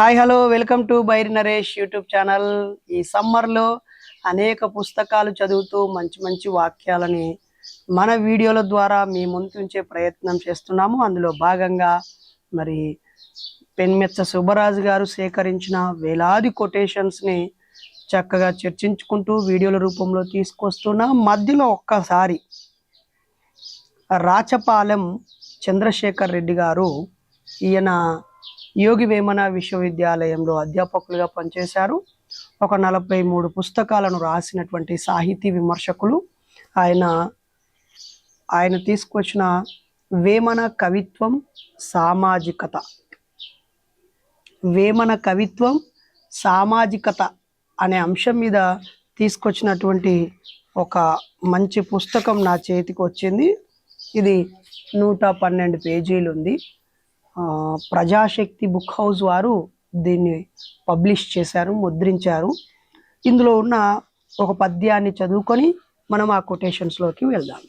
Hi hello welcome to Bairi Naresh YouTube channel. ఈ సమ్మర్లో అనేక పుస్తకాలు చదువుతూ మంచి మంచి వాక్యాలని మన వీడియోల ద్వారా మీ ముందుంచే ప్రయత్నం చేస్తున్నాము. అందులో భాగంగా మరి పెన్మెచ్చ సుబ్బరాజు గారు సేకరించిన వేలాది కొటేషన్స్ని చక్కగా చర్చించుకుంటూ వీడియోల రూపంలో తీసుకొస్తున్నా మధ్యలో ఒక్కసారి రాచపాలెం చంద్రశేఖర్ రెడ్డి గారు ఈయన యోగి వేమన విశ్వవిద్యాలయంలో అధ్యాపకులుగా పనిచేశారు. ఒక నలభై మూడు పుస్తకాలను రాసినటువంటి సాహితీ విమర్శకులు. ఆయన ఆయన తీసుకొచ్చిన వేమన కవిత్వం సామాజికత. వేమన కవిత్వం సామాజికత అనే అంశం మీద తీసుకొచ్చినటువంటి ఒక మంచి పుస్తకం నా చేతికి వచ్చింది. ఇది నూట పన్నెండు పేజీలు ఉంది ప్రజాశక్తి బుక్ హౌస్ వారు దీన్ని పబ్లిష్ చేశారు ముద్రించారు. ఇందులో ఉన్న ఒక పద్యాన్ని చదువుకొని మనం ఆ కొటేషన్స్లోకి వెళ్దాం.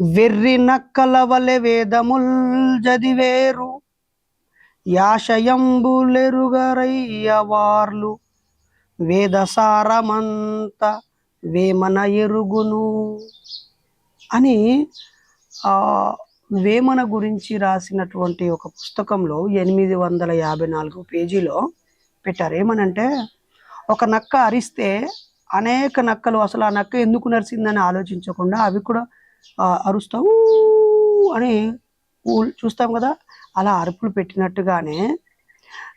వెర్రి నక్కలవలె వేదముల్ జదివేరు యాశయంబులెరుగరయ్యవార్లు వేదసారమంత వేమన ఎరుగును అని వేమన గురించి రాసినటువంటి ఒక పుస్తకంలో ఎనిమిది వందల యాభై నాలుగు పేజీలో పెట్టారు. ఏమనంటే ఒక నక్క అరిస్తే అనేక నక్కలు అసలు ఆ నక్క ఎందుకు నరిసిందని ఆలోచించకుండా అవి కూడా అరుస్తావు అని ఊ- చూస్తాం కదా. అలా అరుపులు పెట్టినట్టుగానే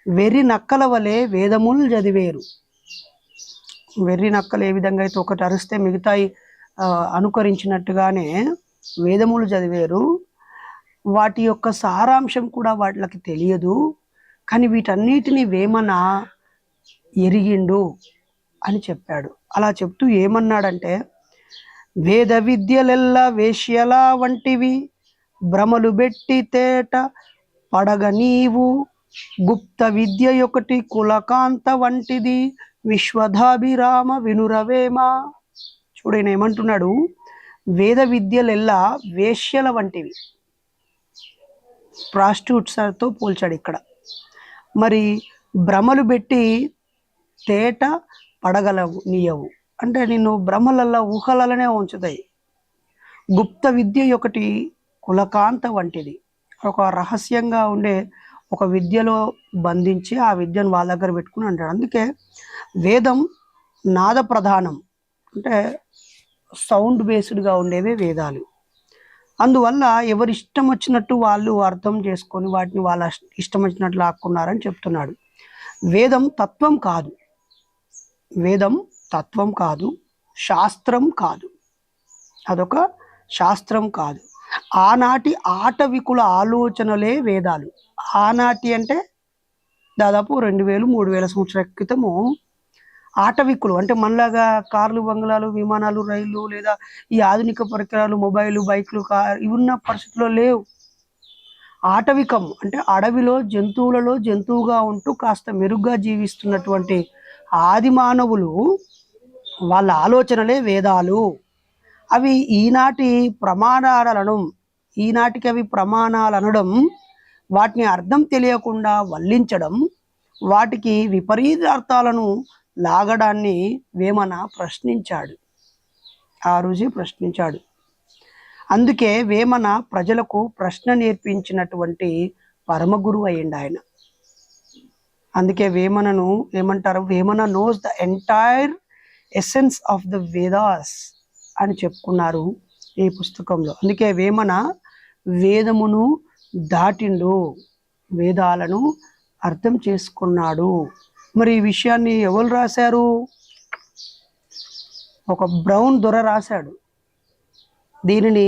వెర్రి నక్కల వలె వేదములు చదివేరు. వెర్రి నక్కలు ఏ విధంగా అయితే ఒకటి అరిస్తే మిగతాయి అనుకరించినట్టుగానే వేదములు చదివేరు. వాటి యొక్క సారాంశం కూడా వాళ్ళకి తెలియదు. కానీ వీటన్నిటిని వేమన ఎరిగిండు అని చెప్పాడు. అలా చెప్తూ ఏమన్నాడంటే వేద విద్యలెల్లా వేశ్యల వంటివి భ్రమలు బెట్టి తేట పడగ నీవు. గుప్త విద్య ఒకటి కులకాంత వంటిది విశ్వధాభిరామ వినురవేమ. చూడైన ఏమంటున్నాడు వేద విద్యలెల్లా వేశ్యల వంటివి. ప్రాస్టిట్యూట్స్తో పోల్చాడు ఇక్కడ. మరి భ్రమలు పెట్టి తేట పడగలవు నీయవు. అంటే నిన్ను భ్రమలల్ల ఊహలనే ఉంచుతాయి. గుప్త విద్య ఒకటి కులకాంత వంటిది. ఒక రహస్యంగా ఉండే ఒక విద్యలో బంధించి ఆ విద్యను వాళ్ళ దగ్గర పెట్టుకుని అంటాడు. అందుకే వేదం నాద ప్రధానం అంటే సౌండ్ బేస్డ్గా ఉండేవే వేదాలు. అందువల్ల ఎవరి ఇష్టం వచ్చినట్టు వాళ్ళు అర్థం చేసుకొని వాటిని వాళ్ళ ఇష్టం వచ్చినట్లు లాక్కున్నారని చెప్తున్నాడు. వేదం తత్వం కాదు. వేదం తత్వం కాదు. శాస్త్రం కాదు. అదొక శాస్త్రం కాదు. ఆనాటి ఆటవికుల ఆలోచనలే వేదాలు. ఆనాటి అంటే దాదాపు రెండు వేలు మూడు వేల సంవత్సరాల క్రితము ఆటవికులు అంటే మనలాగా కార్లు బంగ్లాలు విమానాలు రైళ్ళు లేదా ఈ ఆధునిక పరికరాలు మొబైల్ బైక్లు కార్ ఇవి ఉన్న పరిస్థితుల్లో లేవు. ఆటవికం అంటే అడవిలో జంతువులలో జంతువుగా ఉంటూ కాస్త మెరుగ్గా జీవిస్తున్నటువంటి ఆది మానవులు వాళ్ళ ఆలోచనలే వేదాలు. అవి ఈనాటి ప్రమాణాలను ఈనాటికి అవి ప్రమాణాలు అనడం వాటిని అర్థం తెలియకుండా వల్లించడం వాటికి విపరీత అర్థాలను లాగడాన్ని వేమన ప్రశ్నించాడు. ఆ రోజే ప్రశ్నించాడు. అందుకే వేమన ప్రజలకు ప్రశ్న నేర్పించినటువంటి పరమగురు అయ్యిండు ఆయన అందుకే వేమనను ఏమంటారు? Vemana knows the entire essence of the Vedas అని చెప్పుకున్నారు ఈ పుస్తకంలో. అందుకే వేమన వేదమును దాటిండు వేదాలను అర్థం చేసుకున్నాడు. మరి ఈ విషయాన్ని ఎవరు రాశారు? ఒక బ్రౌన్ దొర రాశాడు. దీనిని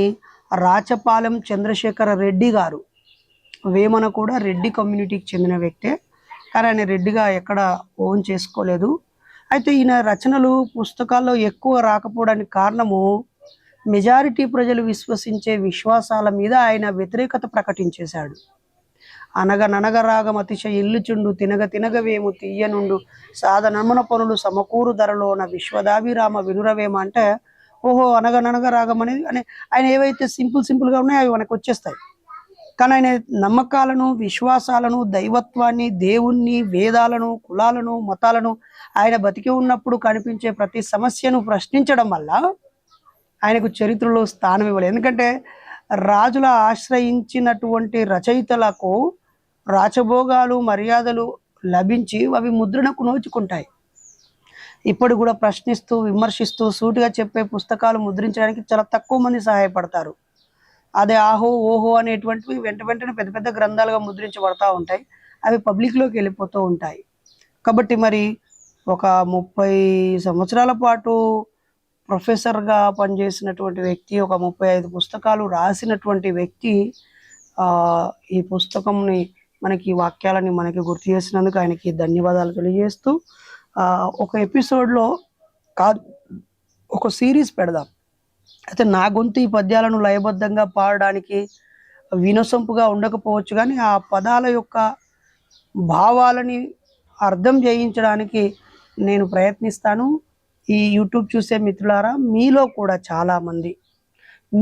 రాచపాలెం చంద్రశేఖర రెడ్డి గారు వేమన కూడా రెడ్డి కమ్యూనిటీకి చెందిన వ్యక్తే. కానీ ఆయన రెడ్డిగా ఎక్కడ ఓన్ చేసుకోలేదు. అయితే ఈయన రచనలు పుస్తకాల్లో ఎక్కువ రాకపోవడానికి కారణము మెజారిటీ ప్రజలు విశ్వసించే విశ్వాసాల మీద ఆయన వ్యతిరేకత ప్రకటించేశాడు. అనగననగ రాగం అతిశ ఇల్లుచుండు తినగ తినగవేము తీయనుండు సాధనమున పనులు సమకూరు ధరలోన విశ్వదాభిరామ వినురవేమ అంటే ఓహో అనగననగ రాగం అనేది అని ఆయన ఏవైతే సింపుల్ సింపుల్గా ఉన్నాయో అవి మనకు వచ్చేస్తాయి. కానీ ఆయన నమ్మకాలను విశ్వాసాలను దైవత్వాన్ని దేవుణ్ణి వేదాలను కులాలను మతాలను ఆయన బతికి ఉన్నప్పుడు కనిపించే ప్రతి సమస్యను ప్రశ్నించడం వల్ల ఆయనకు చరిత్రలో స్థానం ఇవ్వలేదు. ఎందుకంటే రాజుల ఆశ్రయించినటువంటి రచయితలకు రాచభోగాలు మర్యాదలు లభించి అవి ముద్రణకు నోచుకుంటాయి. ఇప్పుడు కూడా ప్రశ్నిస్తూ విమర్శిస్తూ సూటిగా చెప్పే పుస్తకాలు ముద్రించడానికి చాలా తక్కువ మంది సహాయపడతారు. అదే ఆహో ఓహో అనేటువంటివి వెంట వెంటనే పెద్ద పెద్ద గ్రంథాలుగా ముద్రించబడతా ఉంటాయి. అవి పబ్లిక్లోకి వెళ్ళిపోతూ ఉంటాయి. కాబట్టి మరి ఒక ముప్పై సంవత్సరాల పాటు ప్రొఫెసర్గా పనిచేసినటువంటి వ్యక్తి ఒక ముప్పై ఐదు పుస్తకాలు రాసినటువంటి వ్యక్తి ఈ పుస్తకంని మనకి వాక్యాలని మనకి గుర్తు చేసినందుకు ఆయనకి ధన్యవాదాలు తెలియజేస్తూ ఒక ఎపిసోడ్లో కాదు ఒక సిరీస్ పెడదాం. అయితే నా గొంతు ఈ పద్యాలను లయబద్ధంగా పాడడానికి వినసొంపుగా ఉండకపోవచ్చు కానీ ఆ పదాల యొక్క భావాలని అర్థం చేయించడానికి నేను ప్రయత్నిస్తాను. ఈ యూట్యూబ్ చూసే మిత్రులారా మీలో కూడా చాలామంది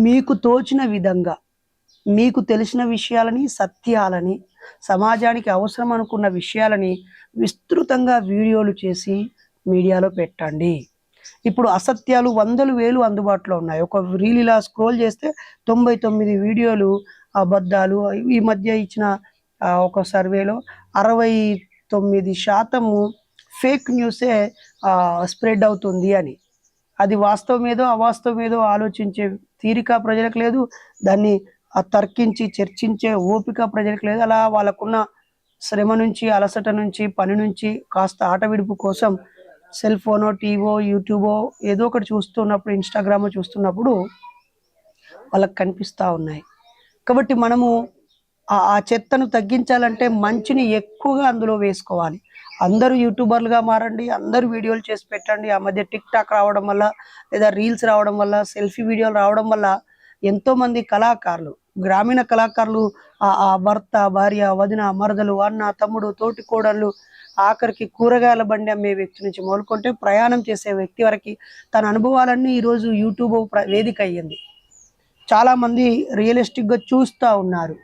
మీకు తోచిన విధంగా మీకు తెలిసిన విషయాలని సత్యాలని సమాజానికి అవసరం అనుకున్న విషయాలని విస్తృతంగా వీడియోలు చేసి మీడియాలో పెట్టండి. ఇప్పుడు అసత్యాలు వందలు వేలు అందుబాటులో ఉన్నాయి. ఒక రీల్ ఇలా స్క్రోల్ చేస్తే తొంభై తొమ్మిది వీడియోలు అబద్ధాలు ఈ మధ్య ఇచ్చిన ఒక సర్వేలో అరవై తొమ్మిది శాతము ఫేక్ న్యూసే స్ప్రెడ్ అవుతుంది అని. అది వాస్తవం ఏదో అవాస్తవం ఏదో ఆలోచించే తీరిక ప్రజలకు లేదు. దాన్ని తర్కించి చర్చించే ఓపిక ప్రజలకు లేదు. అలా వాళ్ళకున్న శ్రమ నుంచి అలసట నుంచి పని నుంచి కాస్త ఆట విడుపు కోసం సెల్ ఫోనో టీవో యూట్యూబో ఏదో ఒకటి చూస్తున్నప్పుడు ఇన్స్టాగ్రామో చూస్తున్నప్పుడు వాళ్ళకి కనిపిస్తూ ఉన్నాయి. కాబట్టి మనము ఆ ఆ చెత్తను తగ్గించాలంటే మంచిని ఎక్కువగా అందులో వేసుకోవాలి. అందరూ యూట్యూబర్లుగా మారండి అందరూ వీడియోలు చేసి పెట్టండి. ఆ మధ్య టిక్ టాక్ రావడం వల్ల లేదా రీల్స్ రావడం వల్ల సెల్ఫీ వీడియోలు రావడం వల్ల ఎంతోమంది కళాకారులు గ్రామీణ కళాకారులు ఆ ఆ భర్త భార్య వదిన మరదలు అన్న తమ్ముడు తోటి కోడళ్ళు ఆఖరికి కూరగాయల బండి అమ్మే వ్యక్తి నుంచి మొదలుకుంటే ప్రయాణం చేసే వ్యక్తి వరకు తన అనుభవాలన్నీ ఈరోజు యూట్యూబ్ ప్ర- వేదిక అయ్యింది. చాలా మంది చూస్తూ ఉన్నారు.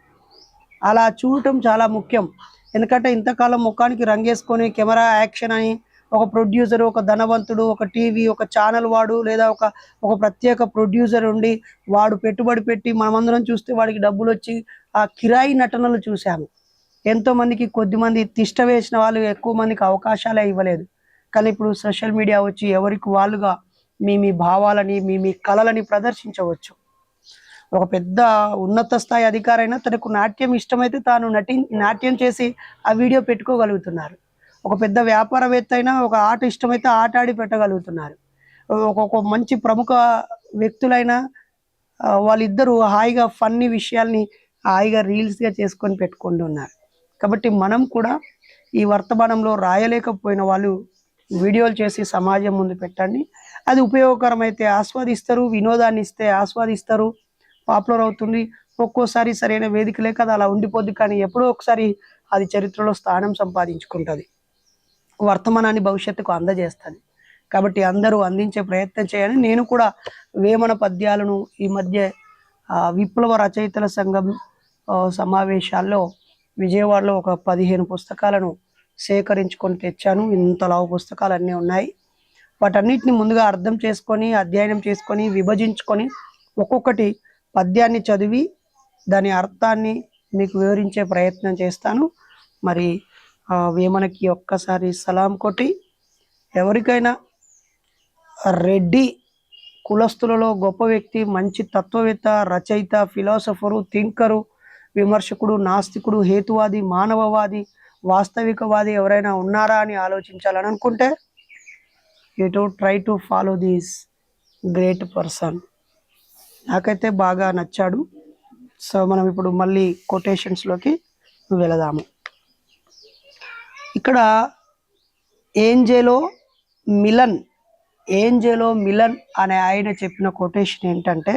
అలా చూడటం చాలా ముఖ్యం. ఎందుకంటే ఇంతకాలం ముఖానికి రంగేసుకొని కెమెరా యాక్షన్ అని ఒక ప్రొడ్యూసర్ ఒక ధనవంతుడు ఒక టీవీ ఒక ఛానల్ వాడు లేదా ఒక ఒక ప్రత్యేక ప్రొడ్యూసర్ ఉండి వాడు పెట్టుబడి పెట్టి మనమందరం చూస్తే వాడికి డబ్బులు వచ్చి ఆ కిరాయి నటనలు చూశాము. ఎంతోమందికి కొద్దిమంది తిష్ట వేసిన వాళ్ళు ఎక్కువ మందికి అవకాశాలే ఇవ్వలేదు. కానీ ఇప్పుడు సోషల్ మీడియా వచ్చి ఎవరికి వాళ్ళుగా మీ మీ భావాలని మీ మీ కళలని ప్రదర్శించవచ్చు. ఒక పెద్ద ఉన్నత స్థాయి అధికారైనా తనకు నాట్యం ఇష్టమైతే తాను నటి నాట్యం చేసి ఆ వీడియో పెట్టుకోగలుగుతున్నారు. ఒక పెద్ద వ్యాపారవేత్త అయినా ఒక ఆట ఇష్టమైతే ఆట ఆడి పెట్టగలుగుతున్నారు. ఒక మంచి ప్రముఖ వ్యక్తులైనా వాళ్ళిద్దరూ హాయిగా ఫన్నీ విషయాల్ని హాయిగా రీల్స్గా చేసుకొని పెట్టుకుంటూ ఉన్నారు. కాబట్టి మనం కూడా ఈ వర్తమానంలో రాయలేకపోయిన వాళ్ళు వీడియోలు చేసి సమాజం ముందు పెట్టండి. అది ఉపయోగకరమైతే ఆస్వాదిస్తారు వినోదాన్ని ఇస్తే ఆస్వాదిస్తారు పాపులర్ అవుతుంది. ఒక్కోసారి సరైన వేదిక లేక అది అలా ఉండిపోద్ది కానీ ఎప్పుడో ఒకసారి అది చరిత్రలో స్థానం సంపాదించుకుంటుంది. వర్తమానాన్ని భవిష్యత్తుకు అందజేస్తుంది. కాబట్టి అందరూ అందించే ప్రయత్నం చేయాలని నేను కూడా వేమన పద్యాలను ఈ మధ్య విప్లవ రచయితల సంఘం సమావేశాల్లో విజయవాడలో ఒక పదిహేను పుస్తకాలను సేకరించుకొని తెచ్చాను. ఇంత లావు పుస్తకాలు అన్నీ ఉన్నాయి. వాటన్నిటిని ముందుగా అర్థం చేసుకొని అధ్యయనం చేసుకొని విభజించుకొని ఒక్కొక్కటి పద్యాన్ని చదివి దాని అర్థాన్ని మీకు వివరించే ప్రయత్నం చేస్తాను. మరి వేమనకి ఒక్కసారి సలాం కొట్టి ఎవరికైనా రెడ్డి కులస్తులలో గొప్ప వ్యక్తి మంచి తత్వవేత్త రచయిత ఫిలాసఫరు థింకరు విమర్శకుడు నాస్తికుడు హేతువాది మానవవాది వాస్తవికవాది ఎవరైనా ఉన్నారా అని ఆలోచించాలని అనుకుంటే you to try to follow these great person. నాకైతే బాగా నచ్చాడు. సో మనం ఇప్పుడు మళ్ళీ కొటేషన్స్లోకి వెళదాము. ఇక్కడ ఏంజెలో మిలన్ ఏంజెలో మిలన్ అనే ఆయన చెప్పిన కొటేషన్ ఏంటంటే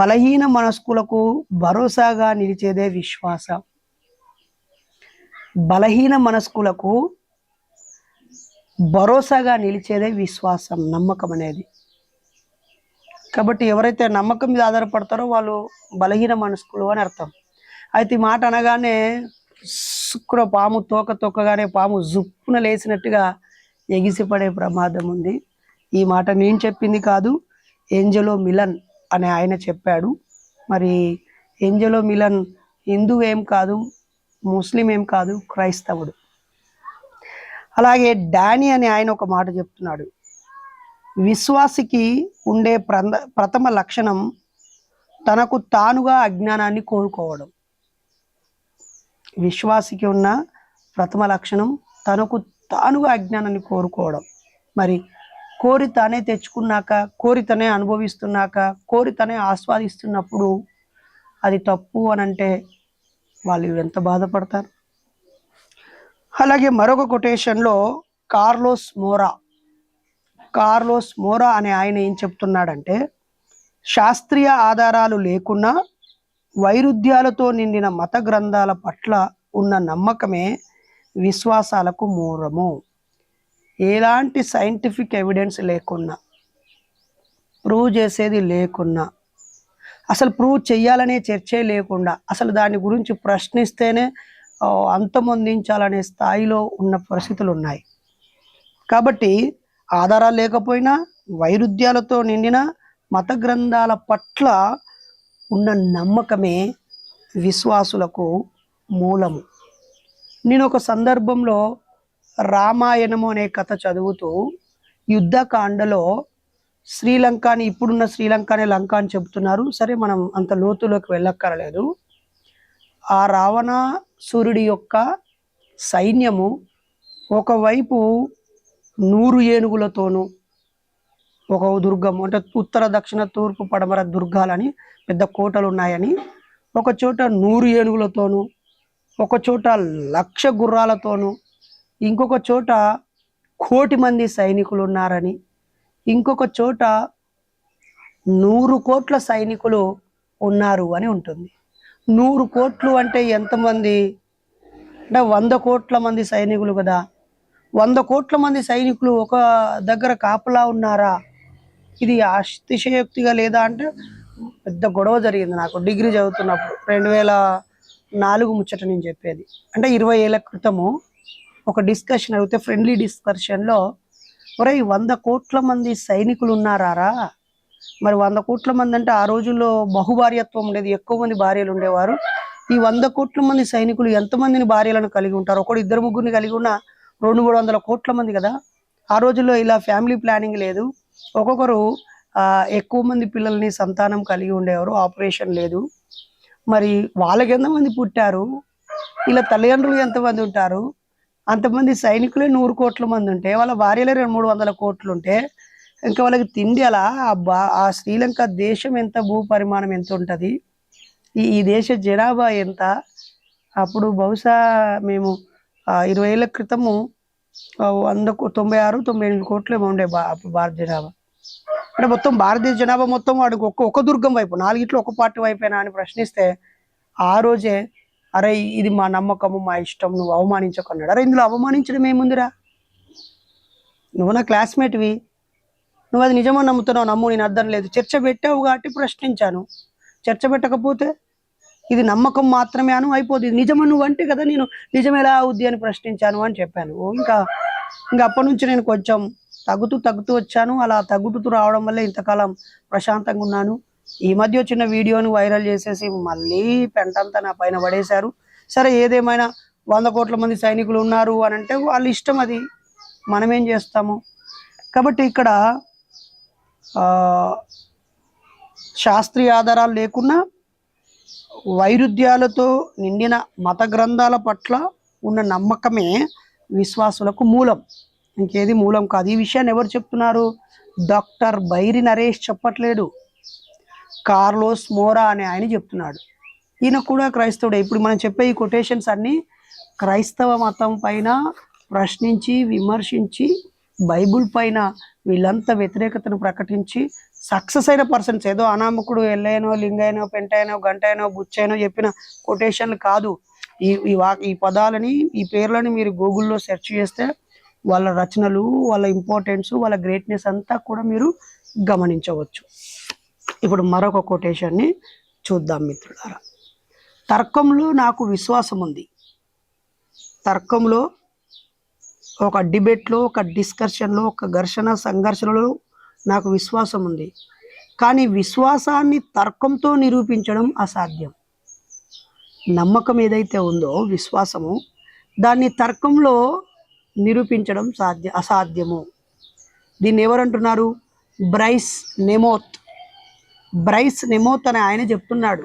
బలహీన మనస్కులకు భరోసాగా నిలిచేదే విశ్వాసం. బలహీన మనస్కులకు భరోసాగా నిలిచేదే విశ్వాసం నమ్మకం అనేది. కాబట్టి ఎవరైతే నమ్మకం మీద ఆధారపడతారో వాళ్ళు బలహీన మనస్కులు అని అర్థం. అయితే ఈ మాట అనగానే శుక్ర పాము తోక తొక్కగానే పాము జుప్పున లేచినట్టుగా ఎగిసిపడే ప్రమాదం ఉంది. ఈ మాట నేను చెప్పింది కాదు ఏంజలో మిలన్ అనే ఆయన చెప్పాడు. మరి ఏంజలో మిలన్ హిందూ ఏం కాదు ముస్లిం ఏం కాదు క్రైస్తవుడు. అలాగే డానీ అనే ఆయన ఒక మాట చెప్తున్నాడు. విశ్వాసికి ఉండే ప్రంద ప్రథమ లక్షణం తనకు తానుగా అజ్ఞానాన్ని కోరుకోవడం విశ్వాసికి ఉన్న ప్రథమ లక్షణం తనకు తానుగా అజ్ఞానాన్ని కోరుకోవడం. మరి కోరి తానే తెచ్చుకున్నాక కోరి తనే అనుభవిస్తున్నాక కోరి తనే ఆస్వాదిస్తున్నప్పుడు అది తప్పు అని అంటే వాళ్ళు ఎంత బాధపడతారు? అలాగే మరొక కొటేషన్లో కార్లోస్ మోరా. కార్లోస్ మోరా అనే ఆయన ఏం చెప్తున్నాడంటే శాస్త్రీయ ఆధారాలు లేకున్నా వైరుధ్యాలతో నిండిన మత గ్రంథాల పట్ల ఉన్న నమ్మకమే విశ్వాసాలకు మూలము ఎలాంటి సైంటిఫిక్ ఎవిడెన్స్ లేకున్నా ప్రూవ్ చేసేది లేకున్నా అసలు ప్రూవ్ చేయాలనే చర్చే లేకుండా అసలు దాని గురించి ప్రశ్నిస్తేనే అంతమొందించాలనే స్థాయిలో ఉన్న పరిస్థితులు ఉన్నాయి కాబట్టి ఆధారాలు లేకపోయినా వైరుధ్యాలతో నిండిన మత గ్రంథాల పట్ల ఉన్న నమ్మకమే విశ్వాసులకు మూలము. నేను ఒక సందర్భంలో రామాయణము అనే కథ చదువుతూ యుద్ధకాండలో శ్రీలంకని ఇప్పుడున్న శ్రీలంకనే లంక అని చెబుతున్నారు. సరే మనం అంత లోతులోకి వెళ్ళక్కరలేదు. ఆ రావణాసురుడి యొక్క సైన్యము ఒకవైపు నూరు ఏనుగులతోనూ ఒక దుర్గం అంటే ఉత్తర దక్షిణ తూర్పు పడమర దుర్గాలని పెద్ద కోటలు ఉన్నాయని ఒక చోట నూరు ఏనుగులతోనూ ఒక చోట లక్ష గుర్రాలతోనూ ఇంకొక చోట కోటి మంది సైనికులు ఉన్నారని ఇంకొక చోట నూరు కోట్ల సైనికులు ఉన్నారు అని ఉంటుంది. నూరు కోట్లు అంటే ఎంతమంది అంటే వంద కోట్ల మంది సైనికులు కదా. వంద కోట్ల మంది సైనికులు ఒక దగ్గర కాపలా ఉన్నారా? ఇది అతిశయోక్తిగా లేదా అంటే పెద్ద గొడవ జరిగింది నాకు డిగ్రీ చదువుతున్నప్పుడు. రెండు వేల నాలుగు ముచ్చట నేను చెప్పేది. అంటే ఇరవై ఏళ్ళ క్రితము ఒక డిస్కషన్ అడిగితే ఫ్రెండ్లీ డిస్కషన్లో ఒరే వంద కోట్ల మంది సైనికులు ఉన్నారా మరి వంద కోట్ల మంది అంటే ఆ రోజుల్లో బహుభార్యత్వం ఉండేది ఎక్కువ మంది భార్యలు ఉండేవారు. ఈ వంద కోట్ల మంది సైనికులు ఎంతమందిని భార్యలను కలిగి ఉంటారు? ఒకడు ఇద్దరు ముగ్గురిని కలిగి ఉన్న రెండు మూడు వందల కోట్ల మంది కదా? ఆ రోజుల్లో ఇలా ఫ్యామిలీ ప్లానింగ్ లేదు. ఒక్కొక్కరు ఎక్కువ మంది పిల్లల్ని సంతానం కలిగి ఉండేవారు ఆపరేషన్ లేదు. మరి వాళ్ళకి ఎంతమంది పుట్టారు? ఇలా తల్లిదండ్రులు ఎంతమంది ఉంటారు? అంతమంది సైనికులే నూరు కోట్ల మంది ఉంటే వాళ్ళ భార్యలే రెండు మూడు వందల కోట్లు ఉంటే ఇంకా వాళ్ళకి తిండి అలా ఆ ఆ శ్రీలంక దేశం ఎంత భూ పరిమాణం ఎంత ఉంటుంది? ఈ ఈ దేశ జనాభా ఎంత? అప్పుడు బహుశా మేము ఇరవై ఏళ్ళ క్రితము వంద తొంభై ఆరు తొంభై ఎనిమిది కోట్లు ఏమో ఉండే భారత జనాభా. అంటే మొత్తం భారతదేశ జనాభా మొత్తం వాడికి ఒక్క ఒక దుర్గం వైపు నాలుగిట్లో ఒక పార్టీ వైపేనా అని ప్రశ్నిస్తే ఆ రోజే అరే ఇది మా నమ్మకము మా ఇష్టం నువ్వు అవమానించకన్నాడు అరే ఇందులో అవమానించడం ఏముందిరా? నువ్వు నా క్లాస్మేట్వి. నువ్వు అది నిజమని నమ్ముతున్నావు నమ్ము నేను అర్థం లేదు. చర్చ పెట్టావు కాబట్టి ప్రశ్నించాను. చర్చ పెట్టకపోతే ఇది నమ్మకం మాత్రమే అను అయిపోతుంది ఇది నువ్వు అంటే కదా నేను నిజం ఎలా అవుద్ది అని ప్రశ్నించాను అని చెప్పాను. ఓ ఇంకా ఇంకా అప్పటి నుంచి నేను కొంచెం తగ్గుతూ తగ్గుతూ వచ్చాను. అలా తగ్గుతూ రావడం వల్ల ఇంతకాలం ప్రశాంతంగా ఉన్నాను. ఈ మధ్య వచ్చిన వీడియోని వైరల్ చేసేసి మళ్ళీ పెంటంతా నా పైన పడేశారు. సరే ఏదేమైనా వంద కోట్ల మంది సైనికులు ఉన్నారు అని అంటే వాళ్ళ ఇష్టం అది. మనమేం చేస్తాము? కాబట్టి ఇక్కడ శాస్త్రీయ ఆధారాలు లేకున్నా వైరుధ్యాలతో నిండిన మత గ్రంథాల పట్ల ఉన్న నమ్మకమే విశ్వాసులకు మూలం. ఇంకేది మూలం కాదు. ఈ విషయాన్ని ఎవరు చెప్తున్నారు? డాక్టర్ బైరి నరేష్ చెప్పట్లేడు కార్లోస్ మోరా అనే ఆయన చెప్తున్నాడు. ఈయన కూడా క్రైస్తవుడే. ఇప్పుడు మనం చెప్పే ఈ కొటేషన్స్ అన్నీ క్రైస్తవ మతం పైన ప్రశ్నించి విమర్శించి బైబుల్ పైన వీళ్ళంతా వ్యతిరేకతను ప్రకటించి సక్సెస్ అయిన పర్సన్స్ ఏదో అనామకుడు ఎల్లైనో లింగైనో పెంటైనో గంటైనో బుచ్చైనో చెప్పిన కొటేషన్లు కాదు. ఈ ఈ వా ఈ పదాలని ఈ పేర్లని మీరు గూగుల్లో సెర్చ్ చేస్తే వాళ్ళ రచనలు వాళ్ళ ఇంపార్టెన్స్ వాళ్ళ గ్రేట్నెస్ అంతా కూడా మీరు గమనించవచ్చు. ఇప్పుడు మరొక కొటేషన్ని చూద్దాం మిత్రులారా. తర్కంలో నాకు విశ్వాసం ఉంది. తర్కంలో ఒక డిబేట్లో ఒక డిస్కషన్లో ఒక ఘర్షణ సంఘర్షణలో నాకు విశ్వాసం ఉంది. కానీ విశ్వాసాన్ని తర్కంతో నిరూపించడం అసాధ్యం. నమ్మకం ఏదైతే ఉందో విశ్వాసము దాన్ని తర్కంలో నిరూపించడం సాధ్య అసాధ్యము. దీన్ని ఎవరంటున్నారు? బ్రైస్ నెమోత్. బ్రైస్ నెమోత్ అని ఆయన చెప్తున్నాడు.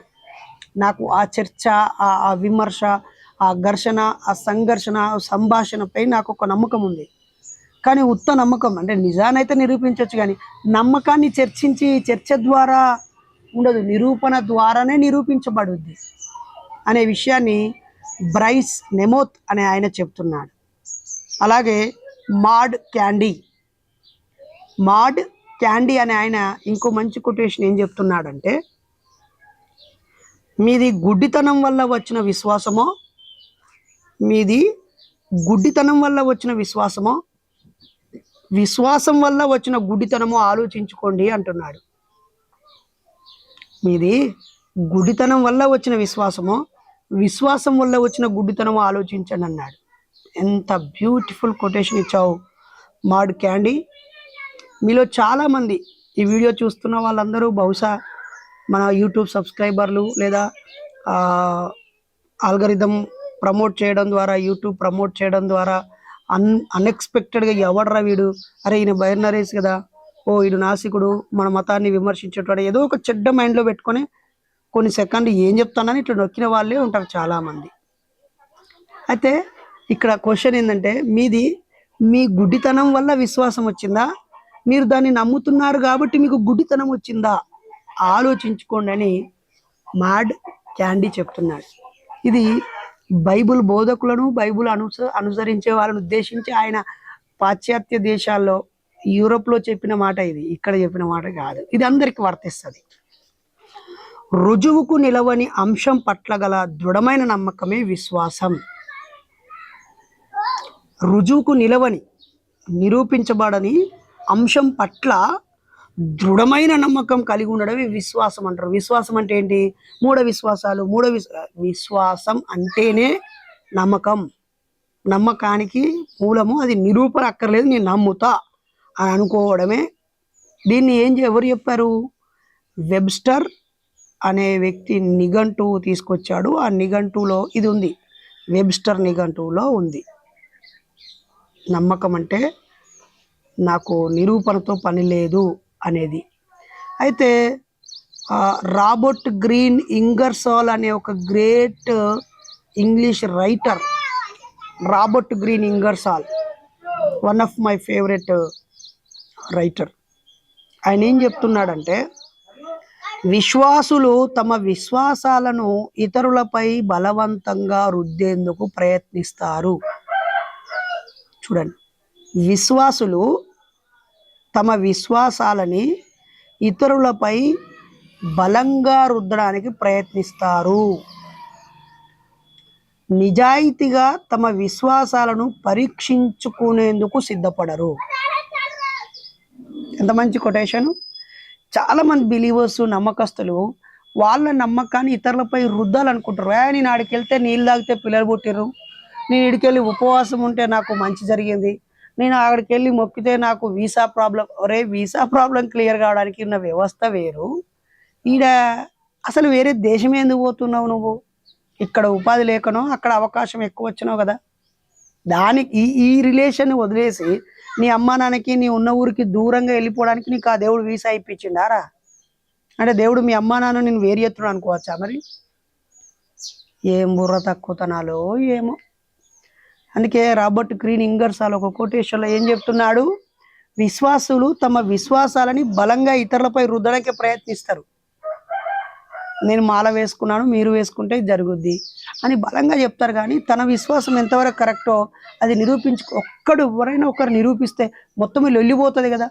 నాకు ఆ చర్చ ఆ ఆ విమర్శ ఆ ఘర్షణ ఆ సంఘర్షణ సంభాషణపై నాకు ఒక నమ్మకం ఉంది. కానీ ఉత్త నమ్మకం అంటే నిజానైతే నిరూపించవచ్చు కానీ నమ్మకాన్ని చర్చించి చర్చ ద్వారా ఉండదు నిరూపణ ద్వారానే నిరూపించబడుద్ది అనే విషయాన్ని బ్రైస్ నెమోత్ అనే ఆయన చెప్తున్నాడు. అలాగే మాడ్ క్యాండీ మాడ్ క్యాండీ అనే ఆయన ఇంకో మంచి కొటేషన్ ఏం చెప్తున్నాడంటే మీది గుడ్డితనం వల్ల వచ్చిన విశ్వాసమో మీది గుడ్డితనం వల్ల వచ్చిన విశ్వాసమో విశ్వాసం వల్ల వచ్చిన గుడితనము ఆలోచించుకోండి అంటున్నాడు. మీది గుడితనం వల్ల వచ్చిన విశ్వాసము విశ్వాసం వల్ల వచ్చిన గుడ్డితనమో ఆలోచించండి అన్నాడు. ఎంత బ్యూటిఫుల్ కొటేషన్ ఇచ్చావు మాడ్ క్యాండీ. మీలో చాలామంది ఈ వీడియో చూస్తున్న వాళ్ళందరూ బహుశా మన యూట్యూబ్ సబ్స్క్రైబర్లు లేదా ఆల్గరిథం ప్రమోట్ చేయడం ద్వారా యూట్యూబ్ ప్రమోట్ చేయడం ద్వారా అన్ అన్ఎక్స్పెక్టెడ్గా ఎవడరా వీడు? అరే ఈయన బయర్ కదా. ఓ వీడు నాసికుడు మన మతాన్ని విమర్శించేటవాడు ఏదో ఒక చెడ్డ మైండ్లో పెట్టుకొని కొన్ని సెకండ్ ఏం చెప్తానని ఇట్లా నొక్కిన వాళ్ళే ఉంటారు చాలామంది. అయితే ఇక్కడ క్వశ్చన్ ఏంటంటే మీది మీ గుడ్డితనం వల్ల విశ్వాసం వచ్చిందా? మీరు దాన్ని నమ్ముతున్నారు కాబట్టి మీకు గుడ్డితనం వచ్చిందా? ఆలోచించుకోండి అని మాడ్ క్యాండీ చెప్తున్నాడు. ఇది బైబుల్ బోధకులను బైబుల్ అనుస అనుసరించే వాళ్ళని ఉద్దేశించి ఆయన పాశ్చాత్య దేశాల్లో యూరోప్లో చెప్పిన మాట ఇది. ఇక్కడ చెప్పిన మాట కాదు. ఇది అందరికి వర్తిస్తుంది. రుజువుకు నిలవని అంశం పట్ల గల దృఢమైన నమ్మకమే విశ్వాసం. రుజువుకు నిలవని నిరూపించబడని అంశం పట్ల దృఢమైన నమ్మకం కలిగి ఉండడమే విశ్వాసం అంటారు. విశ్వాసం అంటే ఏంటి? మూఢ విశ్వాసాలు. మూఢ విశ్వాసం అంటేనే నమ్మకం. నమ్మకానికి మూలము అది నిరూపణ అక్కర్లేదు నేను నమ్ముతా అని అనుకోవడమే. దీన్ని ఏం ఎవరు చెప్పారు? వెబ్స్టర్ అనే వ్యక్తి నిఘంటు తీసుకొచ్చాడు. ఆ నిఘంటులో ఇది ఉంది. వెబ్స్టర్ నిఘంటువులో ఉంది. నమ్మకం అంటే నాకు నిరూపణతో పని లేదు. అనేది. అయితే రాబర్ట్ గ్రీన్ ఇంగర్సాల్ అనే ఒక great English writer Robert Green Ingersoll one of my favourite writer. ఆయన ఏం చెప్తున్నాడంటే విశ్వాసులు తమ విశ్వాసాలను ఇతరులపై బలవంతంగా రుద్దేందుకు ప్రయత్నిస్తారు. చూడండి. విశ్వాసులు తమ విశ్వాసాలని ఇతరులపై బలంగా రుద్దడానికి ప్రయత్నిస్తారు. నిజాయితీగా తమ విశ్వాసాలను పరీక్షించుకునేందుకు సిద్ధపడరు. ఎంత మంచి కొటేషన్? చాలామంది బిలీవర్స్ నమ్మకస్తులు వాళ్ళ నమ్మకాన్ని ఇతరులపై రుద్దాలనుకుంటారు. "ఏ, నేను ఆడికి వెళ్తే నీళ్ళు తాగితే పిల్లలు పుట్టిర్రు. నేను ఇడికెళ్ళి ఉపవాసం ఉంటే నాకు మంచి జరిగింది. నేను అక్కడికి వెళ్ళి మొక్కితే నాకు వీసా ప్రాబ్లం ఒరే వీసా ప్రాబ్లం క్లియర్ కావడానికి ఉన్న వ్యవస్థ వేరు. ఈడ అసలు వేరే దేశం ఎందుకు పోతున్నావు నువ్వు? ఇక్కడ ఉపాధి లేకనో అక్కడ అవకాశం ఎక్కువ వచ్చినావు కదా. దానికి ఈ ఈ రిలేషన్ వదిలేసి నీ అమ్మా నాన్నకి నీ ఉన్న ఊరికి దూరంగా వెళ్ళిపోవడానికి నీకు ఆ దేవుడు వీసా ఇప్పించిండారా? అంటే దేవుడు మీ అమ్మా నాన్న నేను వేరియత్తుడు అనుకోవచ్చా మరి? ఏం బుర్ర తక్కువతనాలో ఏమో. అందుకే రాబర్ట్ గ్రీన్ ఇంగర్సాల్ ఒక కోటేశ్వర్లో ఏం చెప్తున్నాడు? విశ్వాసులు తమ విశ్వాసాలని బలంగా ఇతరులపై రుద్దడానికి ప్రయత్నిస్తారు. నేను మాల వేసుకున్నాను మీరు వేసుకుంటే జరుగుద్ది అని బలంగా చెప్తారు కానీ తన విశ్వాసం ఎంతవరకు కరెక్టో అది నిరూపించు ఒక్కడు ఎవరైనా ఒకరు నిరూపిస్తే మొత్తం వెళ్ళిపోతుంది కదా.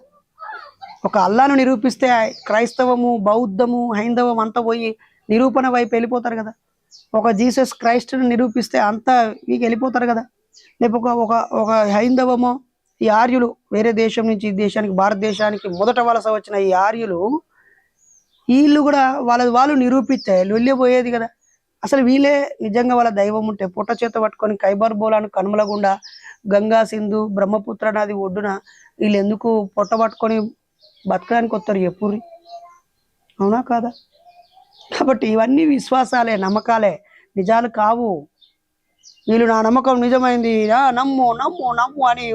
ఒక అల్లాను నిరూపిస్తే క్రైస్తవము బౌద్ధము హైందవం అంతా పోయి నిరూపణ వైపు వెళ్ళిపోతారు కదా. ఒక జీసస్ క్రైస్ట్ను నిరూపిస్తే అంతా వీకి వెళ్ళిపోతారు కదా. లేకపోతే ఒక ఒక హైందవము హైందవమో ఈ ఆర్యులు వేరే దేశం నుంచి ఈ దేశానికి భారతదేశానికి మొదట వలస వచ్చిన ఈ ఆర్యులు వీళ్ళు కూడా వాళ్ళ వాళ్ళు నిరూపిస్తే వెళ్ళిపోయేది కదా. అసలు వీళ్ళే నిజంగా వాళ్ళ దైవం ఉంటే పుట్ట చేత పట్టుకొని కైబర్ బోలాను కనుమలగుండా గంగా సింధు బ్రహ్మపుత్ర నది ఒడ్డున వీళ్ళు ఎందుకు పొట్ట పట్టుకొని బతకడానికి వస్తారు ఎప్పుడు? అవునా కాదా? కాబట్టి ఇవన్నీ విశ్వాసాలే నమ్మకాలే నిజాలు కావు. వీళ్ళు నా నమ్మకం నిజమైంది. నమ్ము నమ్ము నమ్ము అని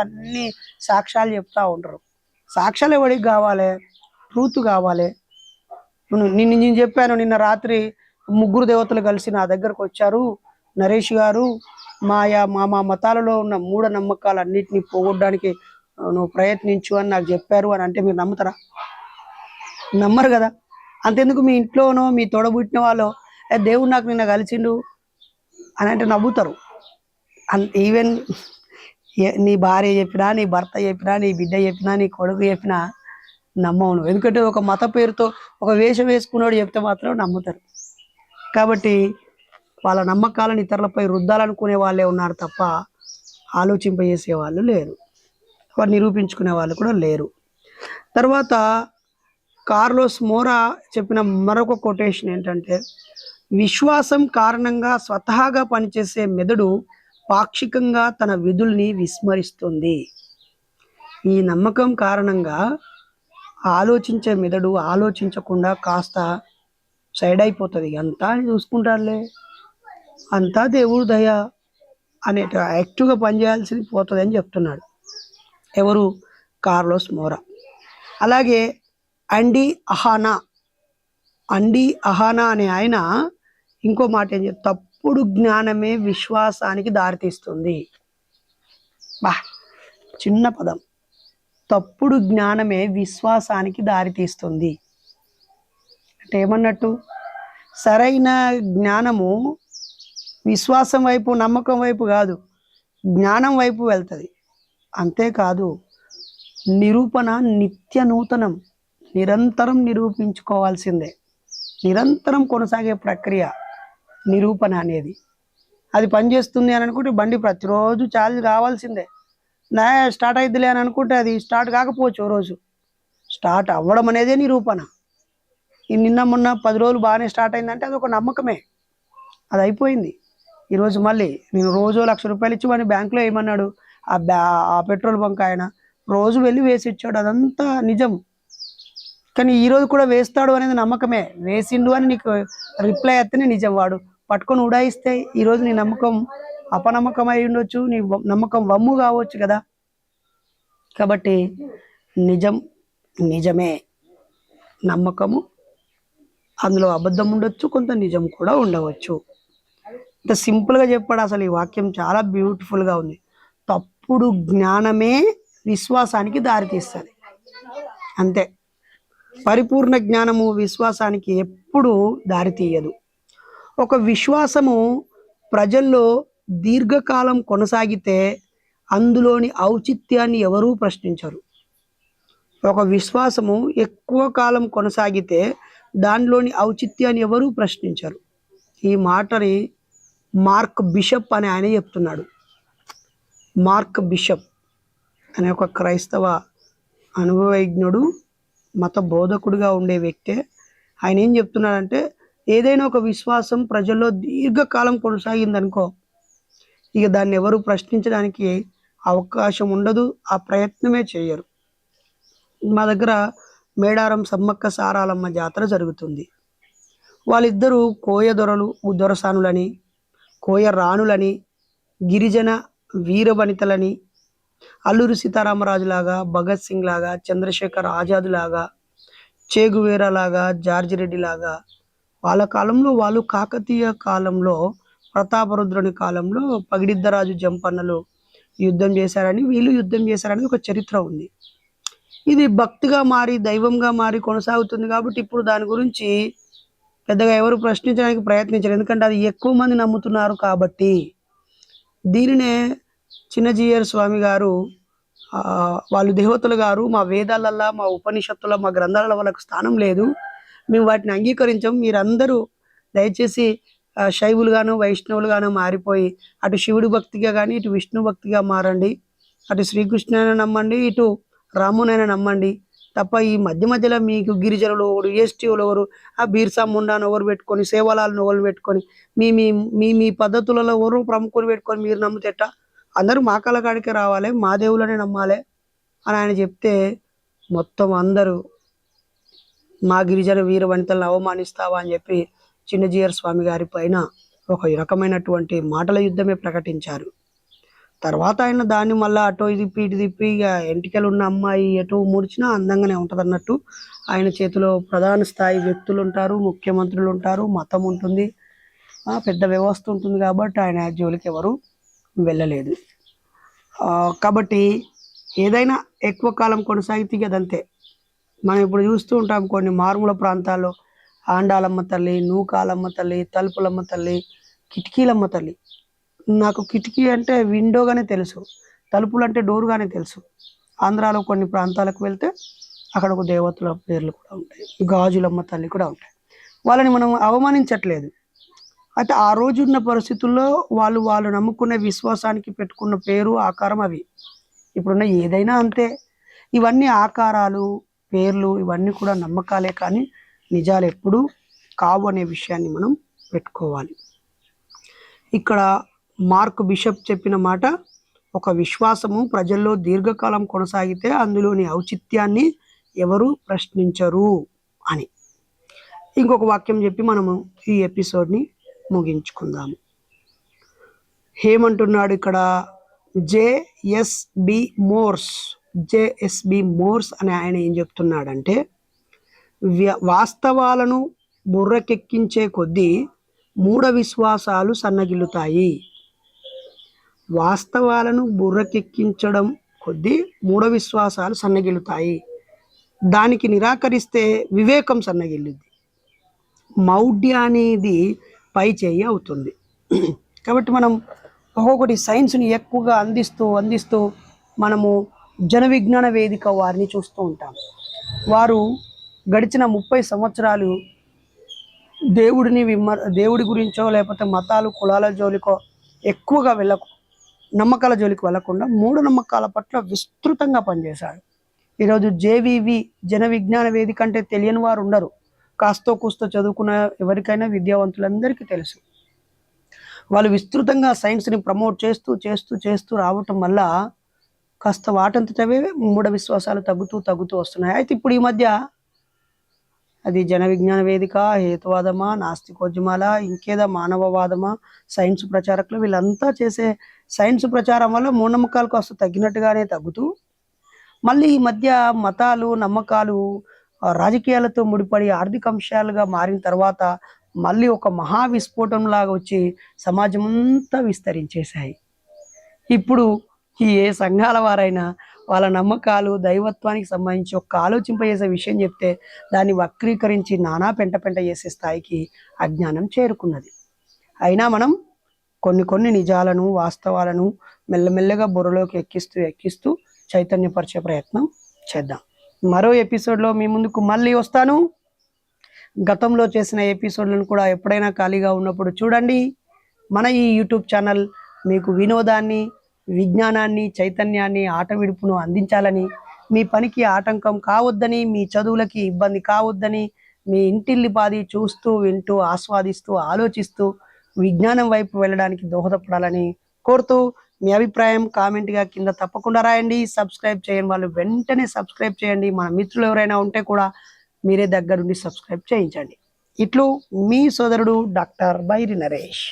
అన్ని సాక్ష్యాలు చెప్తా ఉంటారు. సాక్ష్యాలు ఎవడికి కావాలి? ట్రూత్ కావాలి. నిన్ను నేను చెప్పాను నిన్న రాత్రి ముగ్గురు దేవతలు కలిసి నా దగ్గరకు వచ్చారు. నరేష్ గారు మాయా మా మా మతాలలో ఉన్న మూఢ నమ్మకాలు అన్నిటిని పోగొట్టడానికి నువ్వు ప్రయత్నించు అని నాకు చెప్పారు అని అంటే మీరు నమ్ముతారా? నమ్మరు కదా. అంతెందుకు మీ ఇంట్లోనో మీ తోడబుట్టిన వాళ్ళు దేవుడు నాకు నిన్న కలిసిండు అని అంటే నవ్వుతారు. అన్ ఈవెన్ నీ భార్య చెప్పినా నీ భర్త చెప్పినా నీ బిడ్డ చెప్పినా నీ కొడుకు చెప్పినా నమ్మవును ఎందుకంటే ఒక మత పేరుతో ఒక వేషం వేసుకున్నాడు చెప్తే మాత్రం నమ్ముతారు. కాబట్టి వాళ్ళ నమ్మకాలను ఇతరులపై రుద్దాలనుకునే వాళ్ళే ఉన్నారు తప్ప ఆలోచింపజేసే వాళ్ళు లేరు. వారు నిరూపించుకునే వాళ్ళు కూడా లేరు. తర్వాత కార్లోస్ మోరా చెప్పిన మరొక కొటేషన్ ఏంటంటే విశ్వాసం కారణంగా స్వతహాగా పనిచేసే మెదడు పాక్షికంగా తన విధుల్ని విస్మరిస్తుంది. ఈ నమ్మకం కారణంగా ఆలోచించే మెదడు ఆలోచించకుండా కాస్త సైడ్ అయిపోతుంది. అంతా అని చూసుకుంటారులే. అంతా దేవుడు దయ అనే యాక్టివ్గా పనిచేయాల్సింది పోతుంది అని చెప్తున్నాడు. ఎవరు? Carlos Mora. అలాగే అండి అహానా. అండి అహానా అనే ఆయన ఇంకో మాట ఏం చెప్తా? తప్పుడు జ్ఞానమే విశ్వాసానికి దారితీస్తుంది. బా చిన్న పదం. తప్పుడు జ్ఞానమే విశ్వాసానికి దారితీస్తుంది. అంటే ఏమన్నట్టు? సరైన జ్ఞానము విశ్వాసం వైపు నమ్మకం వైపు కాదు. జ్ఞానం వైపు వెళ్తుంది. అంతేకాదు నిరూపణ నిత్య నూతనం నిరంతరం నిరూపించుకోవాల్సిందే. నిరంతరం కొనసాగే ప్రక్రియ. నిరూపణ అనేది. అది పనిచేస్తుంది అని అనుకుంటే బండి ప్రతిరోజు ఛార్జ్ కావాల్సిందే. నా స్టార్ట్ అయిద్దిలే అని అనుకుంటే అది స్టార్ట్ కాకపోవచ్చు రోజు. స్టార్ట్ అవ్వడం అనేదే నిరూపణ. ఈ నిన్న మొన్న పది రోజులు బాగానే స్టార్ట్ అయిందంటే అది ఒక నమ్మకమే. అది అయిపోయింది. ఈరోజు మళ్ళీ నేను రోజు లక్ష రూపాయలు ఇచ్చి వాడిని బ్యాంకులో వేయమన్నాడు ఆ బ్యా ఆ పెట్రోల్ బంక్ ఆయన రోజు వెళ్ళి వేసి ఇచ్చాడు. అదంతా నిజం. కానీ ఈ రోజు కూడా వేస్తాడు అనేది నమ్మకమే. వేసిండు అని నీకు రిప్లై అయితేనే నిజం వాడు. పట్టుకొని ఉడాయిస్తే ఈరోజు నీ నమ్మకం అపనమ్మకం అయి ఉండొచ్చు నీ వ- నమ్మకం వమ్ము కావచ్చు కదా. కాబట్టి నిజం నిజమే. నమ్మకము అందులో అబద్ధం ఉండొచ్చు కొంత నిజం కూడా ఉండవచ్చు. ఇంత సింపుల్గా చెప్పాడు అసలు ఈ వాక్యం చాలా బ్యూటిఫుల్గా ఉంది. తప్పుడు జ్ఞానమే విశ్వాసానికి దారితీస్తుంది. అంతే. పరిపూర్ణ జ్ఞానము విశ్వాసానికి ఎప్పుడూ దారితీయదు. ఒక విశ్వాసము ప్రజల్లో దీర్ఘకాలం కొనసాగితే అందులోని ఔచిత్యాన్ని ఎవరూ ప్రశ్నించరు. ఒక విశ్వాసము ఎక్కువ కాలం కొనసాగితే దానిలోని ఔచిత్యాన్ని ఎవరూ ప్రశ్నించరు. ఈ మాటని మార్క్ బిషప్ అని ఆయన చెప్తున్నాడు. మార్క్ బిషప్ అనే ఒక క్రైస్తవ అనుభవజ్ఞుడు మత బోధకుడుగా ఉండే వ్యక్తే. ఆయన ఏం చెప్తున్నాడంటే ఏదైనా ఒక విశ్వాసం ప్రజల్లో దీర్ఘకాలం కొనసాగిందనుకో ఇక దాన్ని ఎవరు ప్రశ్నించడానికి అవకాశం ఉండదు ఆ ప్రయత్నమే చేయరు. మా దగ్గర మేడారం సమ్మక్క సారాలమ్మ జాతర జరుగుతుంది. వాళ్ళిద్దరూ కోయ దొరలు దొరసానులని కోయ రాణులని గిరిజన వీరవనితలని అల్లూరి సీతారామరాజు లాగా భగత్ సింగ్ లాగా చంద్రశేఖర్ ఆజాద్ లాగా చేగువేరా లాగా లాగా వాళ్ళ కాలంలో వాళ్ళు కాకతీయ కాలంలో ప్రతాపరుద్రుని కాలంలో పగిడిద్దరాజు జంపన్నలు యుద్ధం చేశారని వీళ్ళు యుద్ధం చేశారని ఒక చరిత్ర ఉంది. ఇది భక్తిగా మారి దైవంగా మారి కొనసాగుతుంది కాబట్టి ఇప్పుడు దాని గురించి పెద్దగా ఎవరు ప్రశ్నించడానికి ప్రయత్నించారు. ఎందుకంటే అది ఎక్కువ మంది నమ్ముతున్నారు కాబట్టి. దీనినే చిన్నజీయర్ స్వామి గారు వాళ్ళు దేవతలు గారు మా వేదాలల్లో మా ఉపనిషత్తుల మా గ్రంథాలలో వాళ్ళకు స్థానం లేదు. మేము వాటిని అంగీకరించాం. మీరందరూ దయచేసి శైవులుగాను వైష్ణవులుగాను మారిపోయి అటు శివుడి భక్తిగా కానీ ఇటు విష్ణు భక్తిగా మారండి. అటు శ్రీకృష్ణైనా నమ్మండి ఇటు రామునైనా నమ్మండి. తప్ప ఈ మధ్య మధ్యలో మీకు గిరిజనులు ఒకరు ఎస్టీలు ఎవరు ఆ బీర్సా ముండాను ఒకరు పెట్టుకొని సేవలాలను ఎవరు పెట్టుకొని మీ మీ మీ మీ పద్ధతులలో ఎవరు ప్రముఖులు పెట్టుకొని మీరు నమ్ముతేట అందరూ మా కళ కాడికే రావాలి మా దేవులనే నమ్మాలి అని ఆయన చెప్తే మొత్తం అందరూ మా గిరిజన వీర వనితలను అవమానిస్తావా అని చెప్పి చిన్నజీయర్ స్వామి గారి పైన ఒక రకమైనటువంటి మాటల యుద్ధమే ప్రకటించారు. తర్వాత ఆయన దాన్ని మళ్ళీ అటో తిప్పి ఇటు తిప్పి ఇక ఎంటికలు ఉన్న అమ్మాయి ఎటు ముడిచినా అందంగానే ఉంటుంది అన్నట్టు ఆయన చేతిలో ప్రధాన స్థాయి వ్యక్తులు ఉంటారు ముఖ్యమంత్రులు ఉంటారు మతం ఉంటుంది పెద్ద వ్యవస్థ ఉంటుంది కాబట్టి ఆయన జోలికి ఎవరు వెళ్ళలేదు. కాబట్టి ఏదైనా ఎక్కువ కాలం కొనసాగితే అదంతే. మనం ఇప్పుడు చూస్తూ ఉంటాం కొన్ని మారుమూల ప్రాంతాల్లో ఆండాలమ్మ తల్లి నూకాలమ్మ తల్లి తలుపులమ్మ తల్లి కిటికీలమ్మ తల్లి. నాకు కిటికీ అంటే విండోగానే తెలుసు తలుపులు అంటే డోర్గానే తెలుసు. ఆంధ్రాలో కొన్ని ప్రాంతాలకు వెళ్తే అక్కడ ఒక దేవతల పేర్లు కూడా ఉంటాయి గాజులమ్మ తల్లి కూడా ఉంటాయి. వాళ్ళని మనం అవమానించట్లేదు. అయితే ఆ రోజు ఉన్న పరిస్థితుల్లో వాళ్ళు వాళ్ళు నమ్ముకునే విశ్వాసానికి పెట్టుకున్న పేరు ఆకారం అవి. ఇప్పుడున్న ఏదైనా అంతే. ఇవన్నీ ఆకారాలు పేర్లు ఇవన్నీ కూడా నమ్మకాలే కానీ నిజాలు ఎప్పుడూ కావు అనే విషయాన్ని మనం పెట్టుకోవాలి. ఇక్కడ మార్క్ బిషప్ చెప్పిన మాట ఒక విశ్వాసము ప్రజల్లో దీర్ఘకాలం కొనసాగితే అందులోని ఔచిత్యాన్ని ఎవరు ప్రశ్నించరు అని. ఇంకొక వాక్యం చెప్పి మనము ఈ ఎపిసోడ్ని ముగించుకుందాము. ఏమంటున్నాడు ఇక్కడ జేఎస్బి మోర్స్. జేఎస్బి మోర్స్ అని ఆయన ఏం చెప్తున్నాడంటే వాస్తవాలను బుర్రకెక్కించే కొద్దీ మూఢ విశ్వాసాలు సన్నగిల్లుతాయి. వాస్తవాలను బుర్రకెక్కించడం కొద్దీ మూఢ విశ్వాసాలు సన్నగిల్లుతాయి. దానికి నిరాకరిస్తే వివేకం సన్నగిల్లుద్ది. మౌఢ్య అనేది పై చేయి అవుతుంది. కాబట్టి మనం ఒక్కొక్కటి సైన్స్ని ఎక్కువగా అందిస్తూ అందిస్తూ మనము జన విజ్ఞాన వేదిక వారిని చూస్తూ ఉంటాం. వారు గడిచిన ముప్పై సంవత్సరాలు దేవుడిని విమర్ దేవుడి గురించో లేకపోతే మతాలు కులాల జోలికో ఎక్కువగా వెళ్ళకు నమ్మకాల జోలికి వెళ్ళకుండా మూఢనమ్మకాల పట్ల విస్తృతంగా పనిచేశాడు. ఈరోజు జేవివి జన విజ్ఞాన వేదిక అంటే తెలియని వారు ఉండరు. కాస్తో కూస్తో చదువుకున్న ఎవరికైనా విద్యావంతులందరికీ తెలుసు. వాళ్ళు విస్తృతంగా సైన్స్ని ప్రమోట్ చేస్తూ చేస్తూ చేస్తూ రావటం వల్ల కాస్త వాటంతటవే మూఢ విశ్వాసాలు తగ్గుతూ తగ్గుతూ వస్తున్నాయి. అయితే ఇప్పుడు ఈ మధ్య అది జన విజ్ఞాన వేదిక హేతువాదమా నాస్తికోద్యమాల ఇంకేదా మానవవాదమా సైన్స్ ప్రచారకులు వీళ్ళంతా చేసే సైన్స్ ప్రచారం వల్ల మూఢనమ్మకాలు కాస్త తగ్గినట్టుగానే తగ్గుతూ మళ్ళీ ఈ మధ్య మతాలు నమ్మకాలు రాజకీయాలతో ముడిపడి ఆర్థిక అంశాలుగా మారిన తర్వాత మళ్ళీ ఒక మహా విస్ఫోటం లాగా వచ్చి సమాజం అంతా విస్తరించేశాయి. ఇప్పుడు ఈ ఏ సంఘాల వారైనా వాళ్ళ నమ్మకాలు దైవత్వానికి సంబంధించి ఒక ఆలోచింపజేసే విషయం చెప్తే దాన్ని వక్రీకరించి నానా పెంట పెంట చేసే స్థాయికి అజ్ఞానం చేరుకున్నది. అయినా మనం కొన్ని కొన్ని నిజాలను వాస్తవాలను మెల్లమెల్లగా బుర్రలోకి ఎక్కిస్తూ ఎక్కిస్తూ చైతన్యపరిచే ప్రయత్నం చేద్దాం. మరో ఎపిసోడ్లో మీ ముందుకు మళ్ళీ వస్తాను. గతంలో చేసిన ఎపిసోడ్లను కూడా ఎప్పుడైనా ఖాళీగా ఉన్నప్పుడు చూడండి. మన ఈ యూట్యూబ్ ఛానల్ మీకు వినోదాన్ని విజ్ఞానాన్ని చైతన్యాన్ని ఆటవిడుపును అందించాలని మీ పనికి ఆటంకం కావద్దని మీ చదువులకి ఇబ్బంది కావద్దని మీ ఇంటిల్లిపాది చూస్తూ వింటూ ఆస్వాదిస్తూ ఆలోచిస్తూ విజ్ఞానం వైపు వెళ్ళడానికి దోహదపడాలని కోరుతూ మీ అభిప్రాయం కామెంట్గా కింద తప్పకుండా రాయండి. సబ్స్క్రైబ్ చేయని వాళ్ళు వెంటనే సబ్స్క్రైబ్ చేయండి. మన మిత్రులు ఎవరైనా ఉంటే కూడా మీరే దగ్గరుండి సబ్స్క్రైబ్ చేయించండి. ఇట్లు మీ సోదరుడు డాక్టర్ బైరి నరేష్.